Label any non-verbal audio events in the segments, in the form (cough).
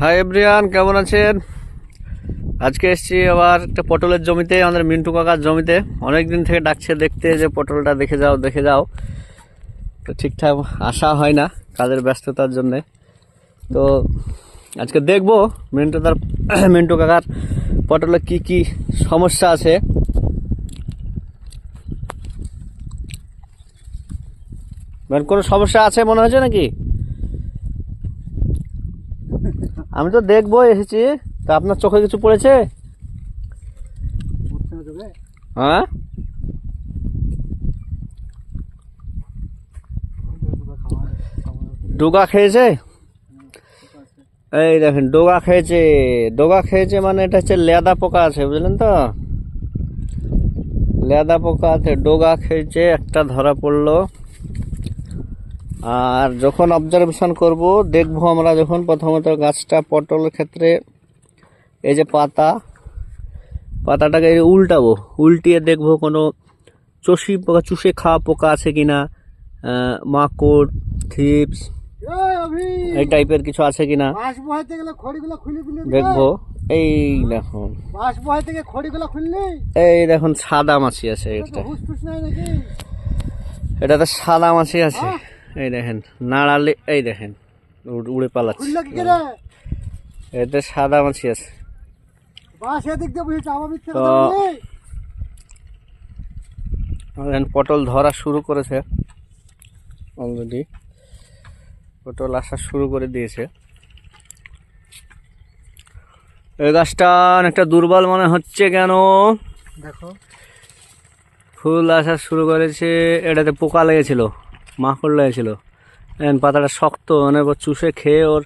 High everyone কেমন আছেন? আজকে এসেছি আবার একটা পটলের জমিতে, আমাদের মিন্টু কাকার জমিতে। অনেক দিন থেকে ডাকছে দেখতে যে পটলটা দেখে যাও দেখে যাও। তো ঠিকঠাক আসা হয় না কাজের ব্যস্ততার জন্যে। তো আজকে দেখব মিন্টু তার, (clears throat) মিন্টু কাকার পটলে কি কি সমস্যা আছে। মানে কোনো সমস্যা আছে মনে হচ্ছে নাকি? আমি তো দেখব, এসেছি। তা আপনার চোখে কিছু পড়েছে? হ্যাঁ? ডোগা খেয়েছে? এই দেখেন, ডোগা খেয়েছে। ডোগা খেয়েছে মানে এটা হচ্ছে লেদা পোকা আছে, বুঝলেন তো? লেদা পোকা আছে, ডোগা খেয়েছে, একটা ধরা পড়ল। আর যখন অবজারভেশন করব দেখব আমরা যখন প্রথমত গাছটা পটলের ক্ষেত্রে এই যে পাতা পাতাটাকে উল্টাবো। উল্টিয়ে দেখব কোনো চষি পোকা চুষে খাওয়া পোকা আছে কি না মাকড় থিপস এই টাইপের কিছু আছে দিলি। তো? দেখব। এই দেখুন। এই দেখুন সাদা মাছি আছে এটা এটাতে সাদা মাছি আছে। এই দেখেন নাড়ালে এই দেখেন উড়- পালাচ্ছে। করে? এতে সাদা মাছি আছে। পটল ধরা শুরু করেছে। অলরেডি পটল আসা শুরু করে দিয়েছে। এই গাছটা অনেকটা দুর্বল মনে হচ্ছে কেন? দেখো। ফুল আসা শুরু করেছে এটাতে পোকা লেগেছিল। মাকড় দেখেন পাতাটা শক্ত মানে চুষে খেয়ে ওর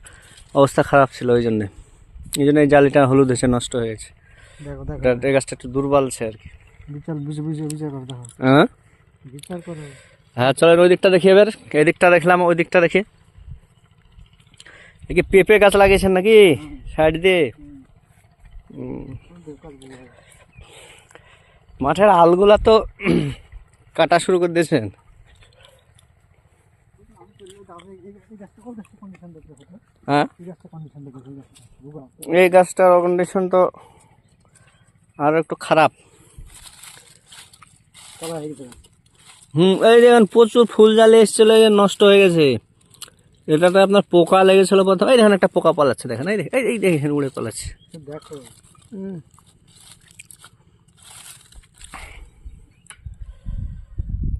অবস্থা খারাপ ছিল ওই জন্যে। এই জন্য এই জালিটা হলুদ এসে নষ্ট হয়ে গেছে। এই গাছটা একটু দুর্বল আছে আর কি। হ্যাঁ? হ্যাঁ চলেন ওই দিকটা দেখি এবার। এই দিকটা দেখলাম ওই দিকটা দেখি। এ কি পেঁপে গাছ লাগিয়েছেন নাকি? সাইড দিয়ে? মাঠের আলগুলা তো কাটা শুরু করে দিয়েছেন। হ্যাঁ? এই গাছটার কন্ডিশন তো আরও একটু খারাপ। হুম এই দেখেন প্রচুর ফুল জালে এসেছিল নষ্ট হয়ে গেছে। এটাতে আপনার পোকা লেগেছিল প্রথম। এই দেখেন একটা পোকা পালাচ্ছে দেখেন এই দেখেন, এই এই দেখেন উড়ে পালাচ্ছে। দেখো।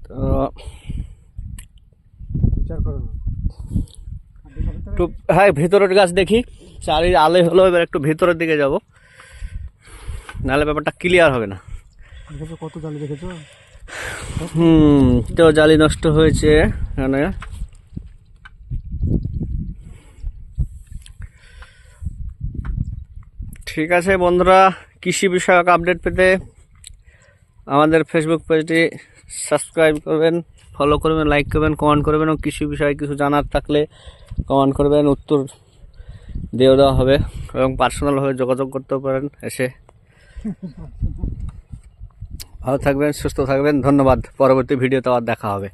তো বিচার করো আর দেখো ভিতরে একটু হ্যাঁ ভেতরের গাছ দেখি। চারি আলে হলো এবার একটু ভেতরের দিকে যাব। নাহলে ব্যাপারটা ক্লিয়ার হবে না। কত জালি দেখেছ? হুম তো জালি নষ্ট হয়েছে এখানে। ঠিক আছে বন্ধুরা কৃষি বিষয়ক আপডেট পেতে আমাদের ফেসবুক পেজটি সাবস্ক্রাইব করবেন ফলো করবেন লাইক করবেন কমেন্ট করবেন এবং কৃষি বিষয়ে কিছু জানার থাকলে কমেন্ট করবেন, উত্তর দিয়ে দেওয়া হবে এবং পার্সোনালভাবে যোগাযোগ করতেও পারেন এসে। ভালো থাকবেন, সুস্থ থাকবেন, ধন্যবাদ। পরবর্তী ভিডিওতে আবার দেখা হবে।